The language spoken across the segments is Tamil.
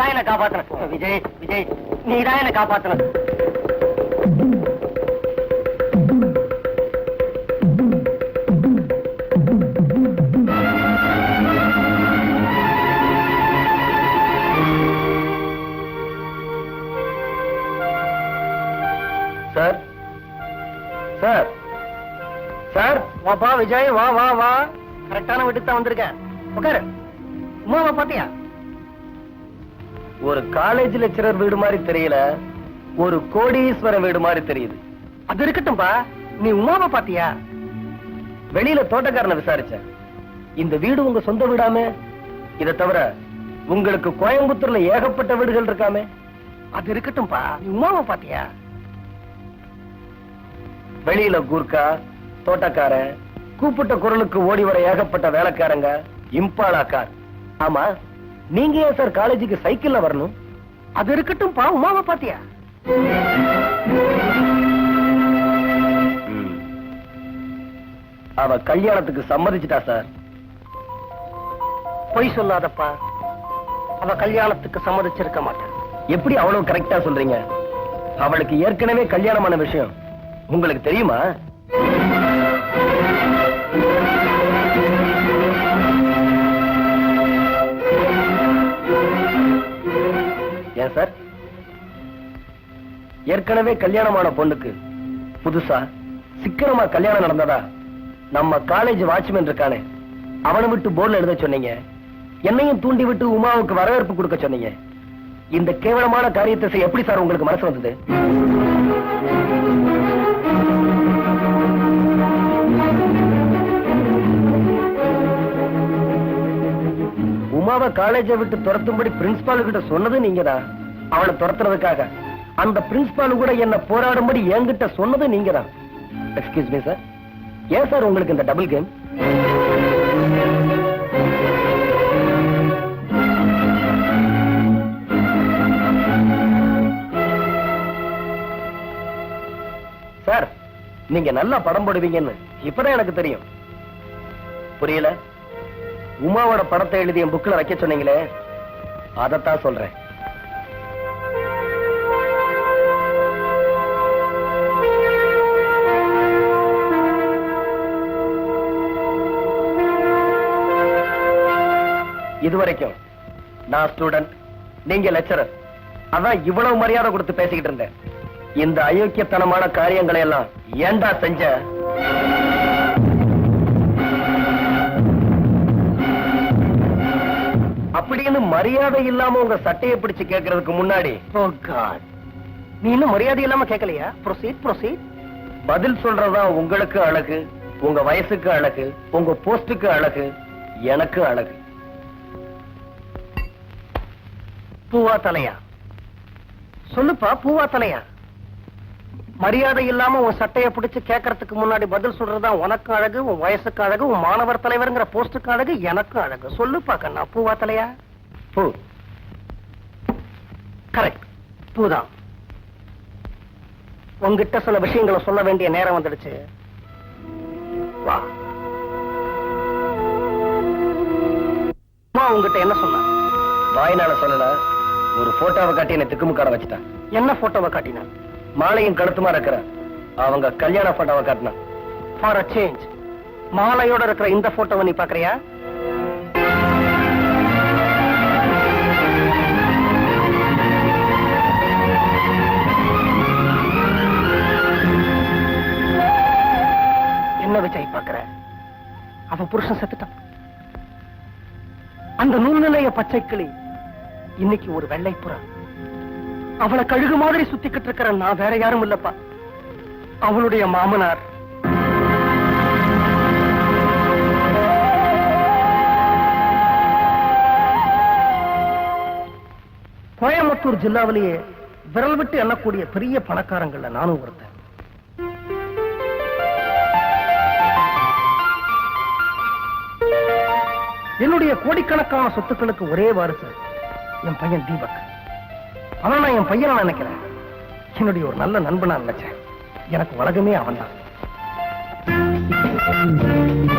தான் என்ன காப்பாத்தணும். விஜய் விஜய் நீ தான் என்ன காப்பாத்தணும். சார். சார். சார். வாப்பா விஜய் வா வா வா. கரெக்டான வீட்டுக்கு தான் வந்திருக்கேன். உட்காரு. உமாவை பாத்தியா ஒரு காலேஜ் லெக்சரர் வீடு மாதிரி தெரியல ஒரு கோடீஸ்வர வீடு மாதிரி தெரியுது. அது இருக்கட்டும்பா நீ உமாவை பாத்தியா? வெளியில தோட்டக்காரனை விசாரிச்ச. இந்த வீடு உங்க சொந்த வீடாமே? இதை தவிர உங்களுக்கு கோயம்புத்தூர்ல ஏகப்பட்ட வீடுகள் இருக்காமே? அது இருக்கட்டும்பா நீ உமாவை பாத்தியா? வெளியில கூர்க்கா தோட்டக்காரன் கூப்பிட்ட குரலுக்கு ஓடி வர ஏகப்பட்ட வேலைக்காரங்க இம்பாலா கார் ஆமா நீங்க ஏன் சார் காலேஜுக்கு சைக்கிள்ல வரணும்? அது இருக்கட்டும்பா உமாவை பாத்தியா. அவ கல்யாணத்துக்கு சம்மதிச்சிட்டா சார். பொய் சொல்லாதப்பா. அவ கல்யாணத்துக்கு சம்மதிச்சிருக்க மாட்டான் எப்படி அவ்வளவு கரெக்டா சொல்றீங்க? அவளுக்கு ஏற்கனவே கல்யாணமான விஷயம். உங்களுக்கு தெரியுமா? ஏற்கனவே கல்யாணமான பொண்ணுக்கு. புதுசா சிக்கனமா கல்யாணம் நடந்ததா? நம்ம காலேஜ் வாட்ச்மேன் இருக்கானே அவனை விட்டு போர்டுல எழுத சொன்னீங்க. என்னையும் தூண்டி விட்டு உமாவுக்கு வரவேற்பு கொடுக்க சொன்னீங்க. இந்த கேவலமான காரியத்தை செய்ய எப்படி சார் உங்களுக்கு மனசு வந்தது? உமாவை காலேஜை விட்டு துரத்தும்படி பிரின்சிபால் கிட்ட சொன்னது நீங்கதான். அவளை துரத்துறதுக்காக அந்த பிரின்சிபால் கூட என்ன போராடும்படி என்கிட்ட சொன்னது நீங்கதான். எக்ஸ்கியூஸ் மீ சார் ஏன் சார் உங்களுக்கு இந்த டபுள் கேம் சார் நீங்க நல்லா படம் போடுவீங்கன்னு இப்பதான் எனக்கு தெரியும். புரியல? உமாவோட படத்தை எழுதிய புக்கில் புக்ல வைக்க சொன்னீங்களே. அதைத்தான் சொல்றேன். இதுவரைக்கும் நான் ஸ்டூடெண்ட் நீங்க லெக்சரர் அதான் இவ்வளவு மரியாதை கொடுத்து பேசிக்கிட்டு இருந்தேன். இந்த அயோக்கியத்தனமான காரியங்களை எல்லாம் ஏன்டா செஞ்ச? அப்படின்னு மரியாதை இல்லாம உங்க சட்டையை பிடிச்சு கேட்கறதுக்கு முன்னாடி காட் நீ இன்னும் மரியாதை இல்லாம கேட்கலையா? ப்ரொசீட் ப்ரொசீட் பதில் சொல்றதா உங்களுக்கு அழகு உங்க வயசுக்கு அழகு உங்க போஸ்டுக்கு அழகு எனக்கு அழகு. பூவா தலையா சொல்லுப்பா பூவா தலையா மரியாதை இல்லாம உன் சட்டையை பிடிச்சு கேட்கறதுக்கு முன்னாடி பதில் சொல்றதா உனக்கு அழகு உன் வயசுக்கு அழகு உன் மாணவர் தலைவருங்கிற போஸ்டுக்கு அழகு எனக்கும் அழகு. சொல்லுப்பா கண்ணா பூவா தலையா பூ. கரெக்ட் பூதான். உங்ககிட்ட சில விஷயங்களை சொல்ல வேண்டிய நேரம் வந்துடுச்சு. வா. உங்ககிட்ட என்ன சொன்ன வாயினால சொல்லல. ஒரு போட்டோவை காட்டி என்ன திக்குமுக்கார வச்சுட்டான். என்ன போட்டோவை காட்டினா மாலையும் கழுத்துமா இருக்கிற அவங்க கல்யாண போட்டோவை காட்டினான். ஃபார் அ சேஞ்ச் மாலையோட இருக்கிற இந்த போட்டோவை நீ பாக்குறியா என்ன விஜய் பாக்குற அவ புருஷன் செத்துட்டான். அந்த நூல்நிலைய பச்சை கிளி இன்னைக்கு ஒரு வெள்ளை புறா அவளை கழுகு மாதிரி சுத்திக்கிட்டு இருக்கிற நான் வேற யாரும் இல்லப்பா. அவளுடைய மாமனார். கோயம்புத்தூர் ஜில்லாவிலேயே விரல் விட்டு எண்ணக்கூடிய பெரிய பணக்காரங்கள்ல நானும் ஒருத்தன். என்னுடைய கோடிக்கணக்கான சொத்துக்களுக்கு ஒரே வாரிசு. என் பையன் தீபக். ஆனா நான் என் பையனை நினைக்கிறேன். என்னுடைய ஒரு நல்ல நண்பனா நினைச்சேன். எனக்கு உலகமே அவன்தான். தான்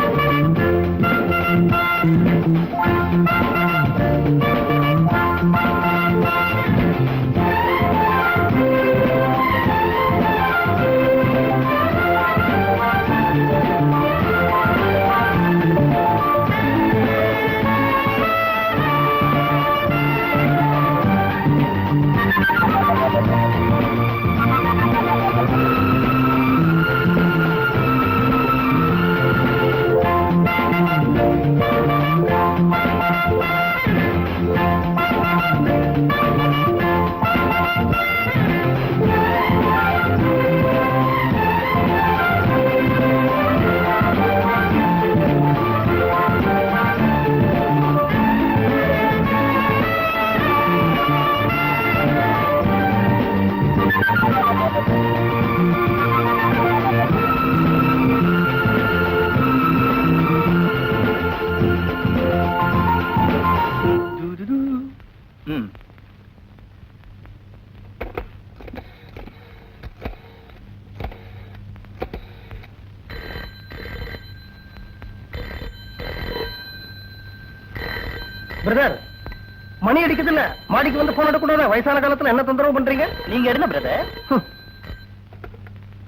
மணி அடிக்குது இல்ல மாடிக்கு வந்து போன் எடுக்கூடாது வயசான காலத்துல என்ன தொந்தரவு பண்றீங்க? நீங்க எடுங்க brother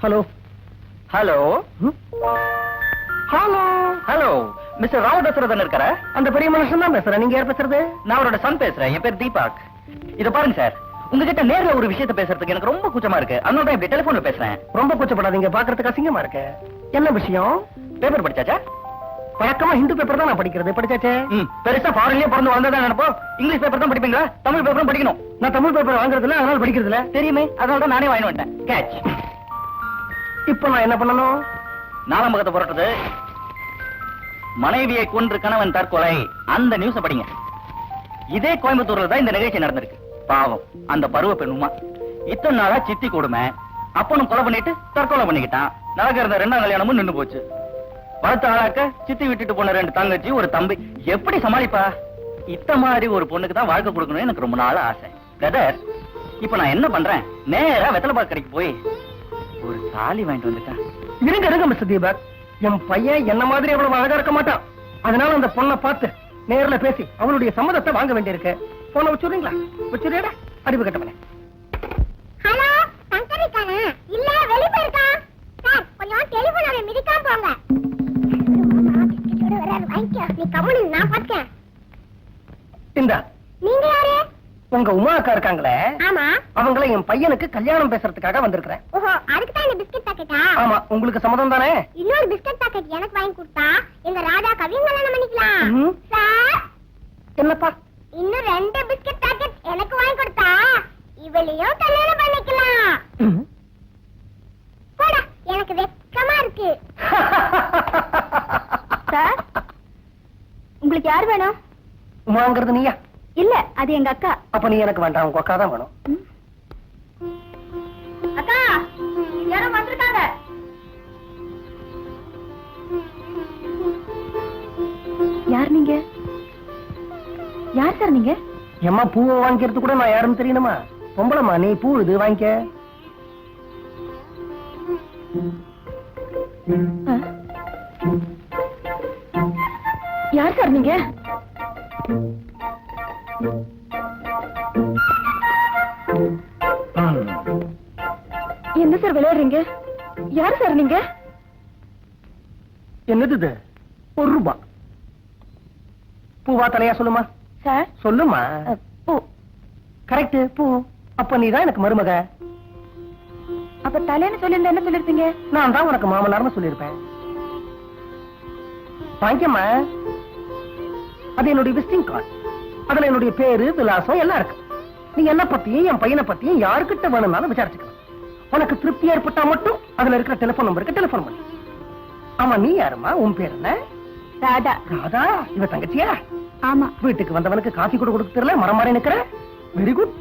hello. Hello. Hello. Hello. Mister Rao Dasarathan இருக்கார? அந்த பெரிய மனுஷன் தான் பேசுறேன் நீங்க யார் பேசுறது? நான் அவரோட சன் பேசுறேன். என் பேர் தீபாக். இத பாருங்க சார் உங்ககிட்ட நேர்ல ஒரு விஷயத்தை பேசுறதுக்கு எனக்கு ரொம்ப கூச்சமா இருக்கு. அதனால தான் இப்படி டெலிபோன்ல பேசுறேன். ரொம்ப கூச்சப்படாதீங்க. பாக்குறதுக்கு அசிங்கமா இருக்கு. என்ன விஷயம்? பேப்பர் படிச்சாச்சா? வழக்கமா ஹிந்து பேப்பர் தான் நான் படிக்கிறது. படிச்சாச்சே பெருசா ஃபாரின்லயே பிறந்து வளர்ந்ததா நினைப்போம். இங்கிலீஷ் பேப்பர் தான் படிப்பீங்களா? தமிழ் பேப்பரும் படிக்கணும். நான் தமிழ் பேப்பர் வாங்குறது இல்ல அதனால படிக்கிறது இல்ல தெரியுமே அதனால தான் நானே வாங்கி வந்துட்டேன். கேட்ச் இப்போ நான் என்ன பண்ணணும்? நாலாம் பக்கத்தை புரட்டுது. மனைவியை கொன்று கணவன் தற்கொலை. அந்த நியூஸ படிங்க. இதே கோயம்புத்தூர்ல தான் இந்த நிகழ்ச்சி நடந்திருக்கு. பாவம். அந்த பருவ பெண் உமா. இத்தனை நாளா சித்தி கொடுமை. அப்பனும் கொலை பண்ணிட்டு தற்கொலை பண்ணிக்கிட்டான். நடக்க இருந்த ரெண்டாம் கல்யாணமும் நின்னு போச்சு. வளர்த்த ஆளாக்க சித்தி விட்டுட்டு போன ரெண்டு தங்கச்சி ஒரு தம்பி. எப்படி சமாளிப்பா? இத்த மாதிரி ஒரு பொண்ணுக்கு தான் வாழ்க்கை கொடுக்கணும்னு எனக்கு ரொம்ப நாள் ஆசை. பிரதர் இப்ப நான் என்ன பண்றேன்? நேரா வெத்தலை பாக்கு கடைக்கு போய் ஒரு தாலி வாங்கிட்டு வந்துட்டேன். இருங்க இருங்க மிஸ்டர் தீபக். என் பையன் என்ன மாதிரி அவ்வளவு அழகா இருக்க மாட்டான். அதனால அந்த பொண்ணை பார்த்து நேர்ல பேசி அவளுடைய சம்மதத்தை வாங்க வேண்டியிருக்கு. போன வச்சுடுறீங்களா? வச்சுடுறா அறிவு கட்டவனே. ஹலோ சங்கர் இருக்கானா இல்ல வெளிய போயிருக்கா? சார் கொஞ்சம் டெலிபோன் அவன் மிதிக்காம போங்க. வாங்கிக்க. நீ கம்முனு நான் பாத்துக்கேன். இந்த. நீங்க யாரு? உங்க உமா அக்கா இருக்காங்களே. ஆமா. அவங்கள என் பையனுக்கு கல்யாணம் பேசுறதுக்காக வந்திருக்கிறேன். ஓஹோ அதுக்கு தான் இந்த பிஸ்கட் பாக்கெட்டா? ஆமா உங்களுக்கு சம்மதம் தானே? இன்னொரு பிஸ்கட் பாக்கெட் எனக்கு வாங்கி கொடுத்தா எங்க ராஜா கவியும் கல்யாணம் பண்ணிக்கலாம். ம்ஹும். சார். என்னப்பா? இன்னும் ரெண்டு பிஸ்கட் பாக்கெட் எனக்கு வாங்கி கொடுத்தா இவளையும் கல்யாணம் பண்ணிக்கலாம். போடா எனக்கு வெக்கமா இருக்கு சார் உங்களுக்கு யார் வேணும் உமாங்கிறது நீயா? இல்ல அது எங்க அக்கா. அப்ப நீ எனக்கு வேண்டாம் உங்க அக்கா தான் வேணும். அக்கா யாரோ வந்திருக்காங்க. யார் நீங்க? யார் சார் நீங்க? எம்மா பூவை வாங்கிக்கிறது கூட நான் யாருன்னு தெரியணுமா? பொம்பளம்மா நீ பூ இது வாங்கிக்க. யார் சார் நீங்க. என்ன சார் விளையாடுறீங்க? யார் சார் நீங்க? என்னது ஒரு ரூபா. பூவா தலையா சொல்லுமா? சார். சொல்லுமா? பூ. கரெக்ட் பூ. அப்ப நீ தான் எனக்கு மருமக. அப்ப தலைன்னு சொல்லிருந்தா என்ன சொல்லிருப்பீங்க நான் தான் உனக்கு மாமனார்னு சொல்லியிருப்பேன். வாங்கிக்கம்மா அது என்னுடைய விசிட்டிங் கார்டு அதுல என்னுடைய பேரு விலாசம் எல்லாம் இருக்கு. நீ என்ன பத்தியும் என் பையனை பத்தியும் யாருக்கிட்ட வேணும்னாலும் விசாரிச்சுக்கலாம். உனக்கு திருப்தி ஏற்பட்டா மட்டும் அதுல இருக்கிற டெலிபோன் நம்பருக்கு டெலிபோன் பண்ணு. ஆமா நீ யாரும்மா? உன் பேர் என்ன? ராதா. ராதா இவ தங்கச்சியா? ஆமா. வீட்டுக்கு வந்தவனுக்கு காஃபி கூட கொடுக்க தெரியல மரம் மாறி நிக்கிற? Very good